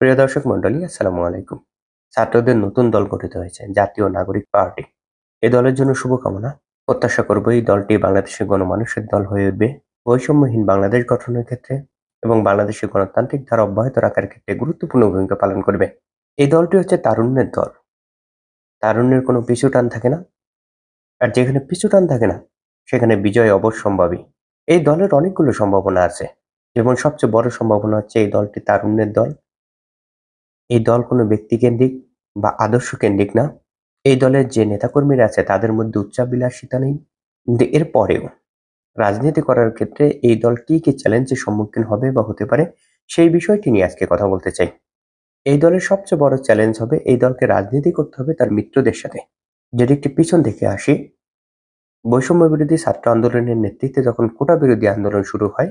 প্রিয় দর্শক মন্ডলী আসসালামু আলাইকুম। ছাত্রদের নতুন দল গঠিত হয়েছে, জাতীয় নাগরিক পার্টি। এই দলের জন্য শুভকামনা। প্রত্যাশা করব এই দলটি বাংলাদেশের গণমানুষের দল হয়ে উঠবে। বৈষম্যহীন বাংলাদেশ গঠনের ক্ষেত্রে এবং বাংলাদেশের গণতান্ত্রিক ধারা অব্যাহত রাখার ক্ষেত্রে গুরুত্বপূর্ণ ভূমিকা পালন করবে। এই দলটি হচ্ছে তারুণ্যের দল। তারুণ্যের কোনো পিছু টান থাকে না। আর যেখানে পিছু টান থাকে না, সেখানে বিজয় অবশ্যম্ভাবী। এই দলের অনেকগুলো সম্ভাবনা আছে। যেমন সবচেয়ে বড় সম্ভাবনা হচ্ছে এই দলটি তারুণ্যের দল। এই দল কোনো ব্যক্তিকেন্দ্রিক বা আদর্শ কেন্দ্রিক না। এই দলের যে নেতাকর্মীরা আছে, তাদের মধ্যে উচ্চাবিলাসিতা নেই। কিন্তু এর পরেও রাজনীতি করার ক্ষেত্রে এই দল কি কি চ্যালেঞ্জের সম্মুখীন হবে বা হতে পারে, সেই বিষয়টি নিয়ে আজকে কথা বলতে চাই। এই দলের সবচেয়ে বড় চ্যালেঞ্জ হবে, এই দলকে রাজনীতি করতে হবে তার মিত্রদের সাথে। যদি একটি পিছন থেকে আসি বৈষম্য বিরোধী ছাত্র আন্দোলনের নেতৃত্বে যখন কোটা বিরোধী আন্দোলন শুরু হয়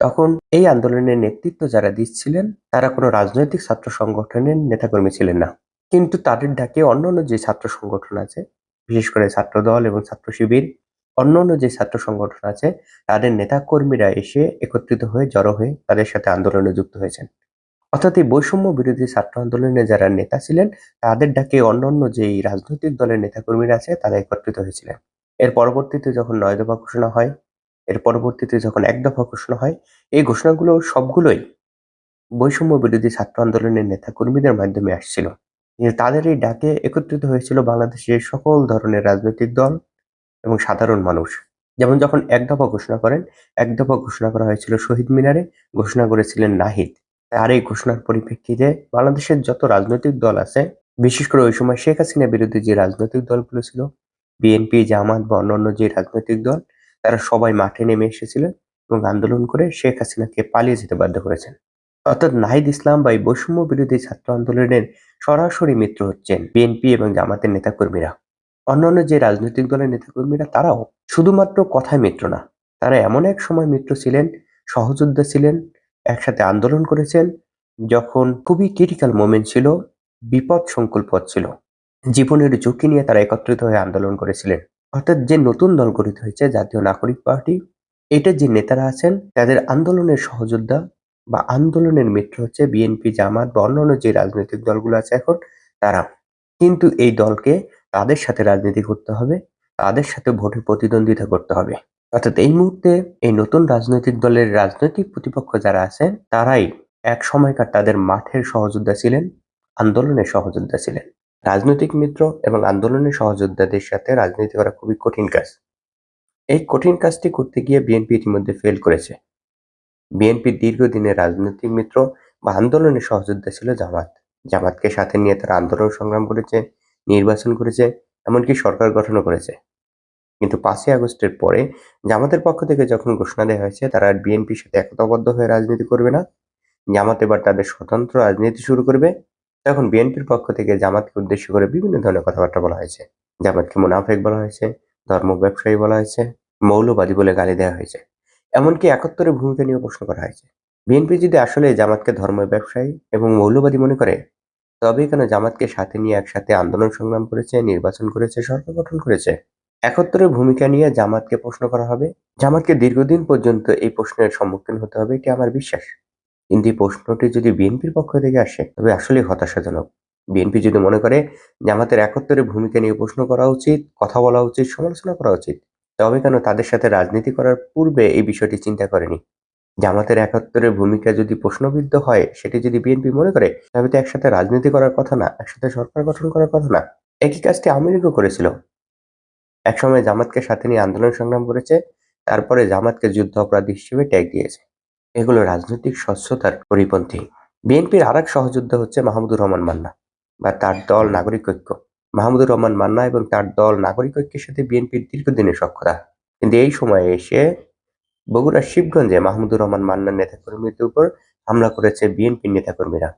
তখন এই আন্দোলনের নেতৃত্ব যারা দিচ্ছিলেন, তারা কোনো রাজনৈতিক ছাত্র সংগঠনের নেতাকর্মী ছিলেন না। কিন্তু তাদের ডাকে অন্যান্য যে ছাত্র সংগঠন আছে, বিশেষ করে ছাত্র দল এবং ছাত্র শিবির, অন্যান্য যে ছাত্র সংগঠন আছে, তাদের নেতাকর্মীরা এসে একত্রিত হয়ে, জড়ো হয়ে তাদের সাথে আন্দোলনে যুক্ত হয়েছেন। অর্থাৎ এই বৈষম্য বিরোধী ছাত্র আন্দোলনে যারা নেতা ছিলেন, তাদের ডাকে অন্যান্য যে রাজনৈতিক দলের নেতাকর্মীরা আছে, তারা একত্রিত হয়েছিলেন। এর পরবর্তীতে যখন নয় দফা ঘোষণা হয় এর পরবর্তীতে যখন এক দফা ঘোষণা হয়, এই ঘোষণাগুলো সবগুলোই বৈষম্য বিরোধী ছাত্র আন্দোলনের নেতা কর্মীদের মাধ্যমে আসছিল। তাদের এই ডাকে একত্রিত হয়েছিল বাংলাদেশের সকল ধরনের রাজনৈতিক দল এবং সাধারণ মানুষ। যেমন যখন এক দফা ঘোষণা করেন, এক দফা ঘোষণা করা হয়েছিল শহীদ মিনারে, ঘোষণা করেছিলেন নাহিদ। আর এই ঘোষণার পরিপ্রেক্ষিতে বাংলাদেশের যত রাজনৈতিক দল আছে, বিশেষ করে ওই সময় শেখ হাসিনা বিরুদ্ধে যে রাজনৈতিক দলগুলো ছিল, বিএনপি, জামাত বা অন্যান্য যে রাজনৈতিক দল তারা সবাই মাঠে নেমে এসেছিলেন এবং আন্দোলন করে শেখ হাসিনাকে পালিয়ে যেতে বাধ্য করেছেন। অর্থাৎ নাহিদ ইসলাম বা এই বৈষম্য বিরোধী ছাত্র আন্দোলনের সরাসরি মিত্র হচ্ছেন বিএনপি এবং জামাতের নেতাকর্মীরা। অন্যান্য যে রাজনৈতিক দলের নেতাকর্মীরা, তারাও শুধুমাত্র কথায় মিত্র না, তারা এমন এক সময় মিত্র ছিলেন, সহযোদ্ধা ছিলেন, একসাথে আন্দোলন করেছেন, যখন খুবই ক্রিটিক্যাল মোমেন্ট ছিল, বিপদ সংকুল পথ ছিল। জীবনের ঝুঁকি নিয়ে তারা একত্রিত হয়ে আন্দোলন করেছিলেন। অর্থাৎ যে নতুন দল গঠিত হয়েছে জাতীয় নাগরিক পার্টি, এটা যে নেতারা আছেন, তাদের আন্দোলনের সহযোদ্ধা বা আন্দোলনের মিত্র হচ্ছে বিএনপি জামাত বা অন্যান্য যে রাজনৈতিক দলগুলো আছে এখন, তারা। কিন্তু এই দলকে তাদের সাথে রাজনীতি করতে হবে, তাদের সাথে ভোটে প্রতিদ্বন্দ্বিতা করতে হবে। অর্থাৎ এই মুহূর্তে এই নতুন রাজনৈতিক দলের রাজনৈতিক প্রতিপক্ষ যারা আছেন, তারাই এক সময়কার তাদের মাঠের সহযোদ্ধা ছিলেন, আন্দোলনের সহযোদ্ধা ছিলেন। রাজনৈতিক মিত্র এবং আন্দোলনের সহযোদ্ধাদের সাথে রাজনীতি করা খুবই কঠিন কাজ। এই কঠিন কাজটি করতে গিয়ে বিএনপি ইতিমধ্যে ফেল করেছে। বিএনপির দীর্ঘদিনের রাজনৈতিক মিত্র বা আন্দোলনের সহযোদ্ধা ছিল জামাত। জামাতকে সাথে নিয়ে তারা আন্দোলন সংগ্রাম করেছে, নির্বাচন করেছে, এমনকি সরকার গঠনও করেছে। কিন্তু পাঁচই আগস্টের পরে জামাতের পক্ষ থেকে যখন ঘোষণা দেওয়া হয়েছে, তারা আর বিএনপির সাথে একতাবদ্ধ হয়ে রাজনীতি করবে না। জামাত এবার তাদের স্বতন্ত্র রাজনীতি শুরু করবে। তখন বিএনপির পক্ষ থেকে জামাতকে উদ্দেশ্য করে বিভিন্ন ধরনের কথাবার্তা বলা হয়েছে। জামাতকে মুনাফেক বলা হয়েছে ধর্ম ব্যবসায়ী বলা হয়েছে, মৌলবাদী বলে গালি দেওয়া হয়েছে। এমনকি একাত্তরের ভূমিকা নিয়ে প্রশ্ন করা হয়েছে। বিএনপি যদি আসলে জামাতকে ধর্ম ব্যবসায়ী এবং মৌলবাদী মনে করে তবে কেন জামাতকে সাথে নিয়ে একসাথে আন্দোলন সংগ্রাম করেছে, নির্বাচন করেছে, সরকার গঠন করেছে? একাত্তরের ভূমিকা নিয়ে জামাতকে প্রশ্ন করা হবে। জামাতকে দীর্ঘদিন পর্যন্ত এই প্রশ্নের সম্মুখীন হতে হবে, এটি আমার বিশ্বাস। কিন্তু এই প্রশ্নটি যদি বিএনপির পক্ষ থেকে আসে, তবে আসলে হতাশাজনক। বিএনপি যদি মনে করে জামাতের একত্তরের ভূমিকা নিয়ে প্রশ্ন করা উচিত, কথা বলা উচিত, সমালোচনা করা উচিত, তবে কেন তাদের সাথে রাজনীতি করার পূর্বে এই বিষয়টি চিন্তা করেনি? জামাতের একাত্তরের ভূমিকা যদি প্রশ্নবিদ্ধ হয়, সেটি যদি বিএনপি মনে করে, তবে তো একসাথে রাজনীতি করার কথা না, একসাথে সরকার গঠন করার কথা না। একই কাজটি আওয়ামী লীগও করেছিল। একসময় জামাতকে সাথে নিয়ে আন্দোলন সংগ্রাম করেছে, তারপরে জামাতকে যুদ্ধ অপরাধী হিসেবে ট্যাগ দিয়েছে। এগুলো রাজনৈতিক স্বচ্ছতার পরিপন্থী। বিএনপির আর এক সহযোদ্ধা হচ্ছে মাহমুদুর রহমান মান্না বা তার দল নাগরিক ঐক্য। মাহমুদুর রহমান মান্না এবং তার দল নাগরিক ঐক্যের সাথে বিএনপির দীর্ঘদিনের সক্ষতা কিন্তু এই সময়ে এসে বগুড়ার শিবগঞ্জে মাহমুদুর রহমান মান্নার নেতাকর্মীদের উপর হামলা করেছে বিএনপির নেতাকর্মীরা।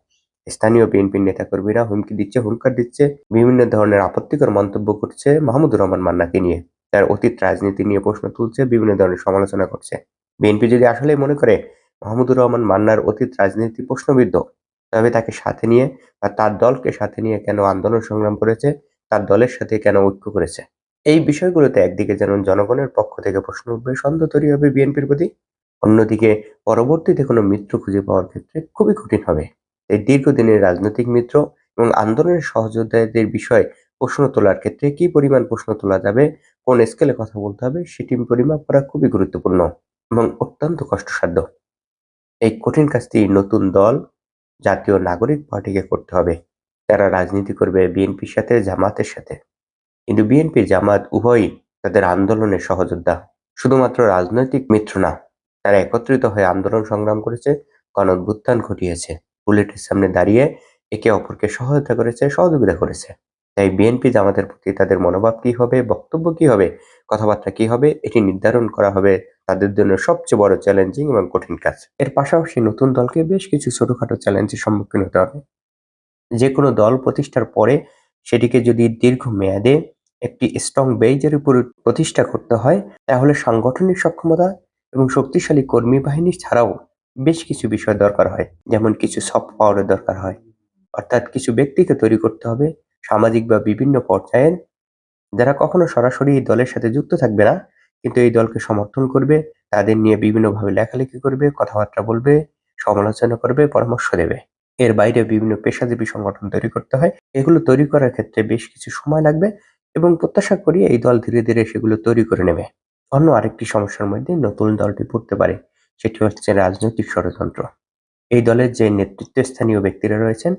স্থানীয় বিএনপির নেতাকর্মীরা হুমকি দিচ্ছে, হুঙ্কার দিচ্ছে, বিভিন্ন ধরনের আপত্তিকর মন্তব্য করছে মাহমুদুর রহমান মান্নাকে নিয়ে। তার অতীত রাজনীতি নিয়ে প্রশ্ন তুলছে, বিভিন্ন ধরনের সমালোচনা করছে। বিএনপি যদি আসলে মনে করে মাহমুদুর রহমান মান্নার অতীত রাজনীতি প্রশ্নবিদ্ধ। তবে তাকে সাথে নিয়ে বা তার দলকে সাথে নিয়ে কেন আন্দোলন সংগ্রাম করেছে, তার দলের সাথে কেন ঐক্য করেছে? এই বিষয়গুলোতে একদিকে যেমন জনগণের পক্ষ থেকে প্রশ্ন উঠবে সন্দেহ তৈরি হবে বিএনপির প্রতি। অন্যদিকে পরবর্তীতে কোনো মিত্র খুঁজে পাওয়ার ক্ষেত্রে খুবই কঠিন হবে। এই দীর্ঘদিনের রাজনৈতিক মিত্র এবং আন্দোলনের সহযোদ্ধাদের বিষয়ে প্রশ্ন তোলার ক্ষেত্রে কি পরিমাণ প্রশ্ন তোলা যাবে, কোন স্কেলে কথা বলতে হবে সেটি পরিমাপ করা খুবই গুরুত্বপূর্ণ এবং অত্যন্ত কষ্টসাধ্য। এই কঠিন কাজটি নতুন দল, জাতীয় নাগরিক পার্টিকে করতে হবে। তারা রাজনীতি করবে বিএনপির সাথে, জামাতের সাথে। কিন্তু বিএনপি জামাত উভয়ই তাদের আন্দোলনের সহযোদ্ধা। শুধুমাত্র রাজনৈতিক মিত্র না, তারা একত্রিত হয়ে আন্দোলন সংগ্রাম করেছে গণ ঘটিয়েছে। বুলেটের সামনে দাঁড়িয়ে একে অপরকে সহায়তা করেছে, সহযোগিতা করেছে। তাই বিএনপি জামাতের প্রতি তাদের মনোভাব কী হবে, বক্তব্য কী হবে, কথাবার্তা কী হবে, এটি নির্ধারণ করা হবে তাদের জন্য সবচেয়ে বড় চ্যালেঞ্জিং এবং কঠিন কাজ। এর পাশাপাশি নতুন দলকে বেশ কিছু ছোটোখাটো চ্যালেঞ্জের সম্মুখীন হতে হবে। যে কোনো দল প্রতিষ্ঠার পরে সেটিকে যদি দীর্ঘ মেয়াদে একটি স্ট্রং বেইজের উপর প্রতিষ্ঠা করতে হয়, তাহলে সাংগঠনিক সক্ষমতা এবং শক্তিশালী কর্মী বাহিনী ছাড়াও বেশ কিছু বিষয় দরকার হয়। যেমন কিছু সফট পাওয়ারের দরকার হয়। অর্থাৎ কিছু ব্যক্তিকে তৈরি করতে হবে সামাজিক বা বিভিন্ন পর্যায়ের যারা কখনো সরাসরি এই দলের সাথে যুক্ত থাকবে না, কিন্তু এই দলকে সমর্থন করবে, তাদের নিয়ে বিভিন্নভাবে লেখালেখি করবে, কথাবার্তা বলবে, সমালোচনা করবে, পরামর্শ দেবে। এর বাইরে বিভিন্ন পেশাজীবী সংগঠন তৈরি করতে হয়। এগুলো তৈরি করার ক্ষেত্রে বেশ কিছু সময় লাগবে এবং প্রত্যাশা করি এই দল ধীরে ধীরে সেগুলো তৈরি করে নেবে। অন্য আরেকটি সমস্যার মধ্যে নতুন দলটি পড়তে পারে, সেটি হচ্ছে রাজনৈতিক ষড়যন্ত্র। এই দলের যে নেতৃত্বস্থানীয় ব্যক্তিরা রয়েছেন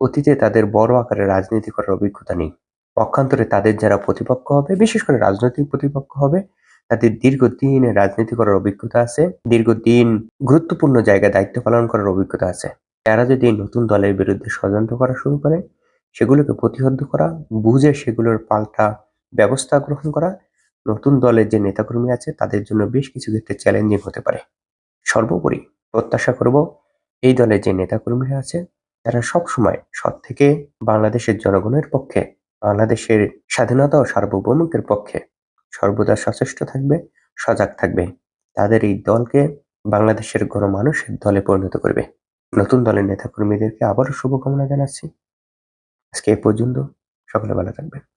অতীতে তাদের বড় আকারে রাজনীতি করার অভিজ্ঞতা নেই। পক্ষান্তরে তাদের যারা প্রতিপক্ষ হবে, বিশেষ করে রাজনৈতিক প্রতিপক্ষ হবে, তাদের দীর্ঘদিনের রাজনীতি করার অভিজ্ঞতা আছে, দীর্ঘদিন গুরুত্বপূর্ণ জায়গায় দায়িত্ব পালন করার অভিজ্ঞতা আছে। তারা যদি নতুন দলের বিরুদ্ধে ষড়যন্ত্র করা শুরু করে, সেগুলোকে প্রতিহত করা, বুঝে সেগুলোর পাল্টা ব্যবস্থা গ্রহণ করা, নতুন দলের যে নেতাকর্মী আছে, তাদের জন্য বেশ কিছু ক্ষেত্রে চ্যালেঞ্জিং হতে পারে। সর্বোপরি প্রত্যাশা করব, এই দলের যে নেতাকর্মীরা আছে তারা সবসময় সৎ থেকে বাংলাদেশের জনগণের পক্ষে, বাংলাদেশের স্বাধীনতা ও সার্বভৌমত্বের পক্ষে। সর্বদা সচেষ্ট থাকবে, সজাগ থাকবে। তাদের এই দলকে বাংলাদেশের গণমানুষের দলে পরিণত করবে। নতুন দলের নেতাকর্মীদেরকে আবারও শুভকামনা জানাচ্ছি। আজকে এ পর্যন্ত। সকলে ভালো থাকবেন।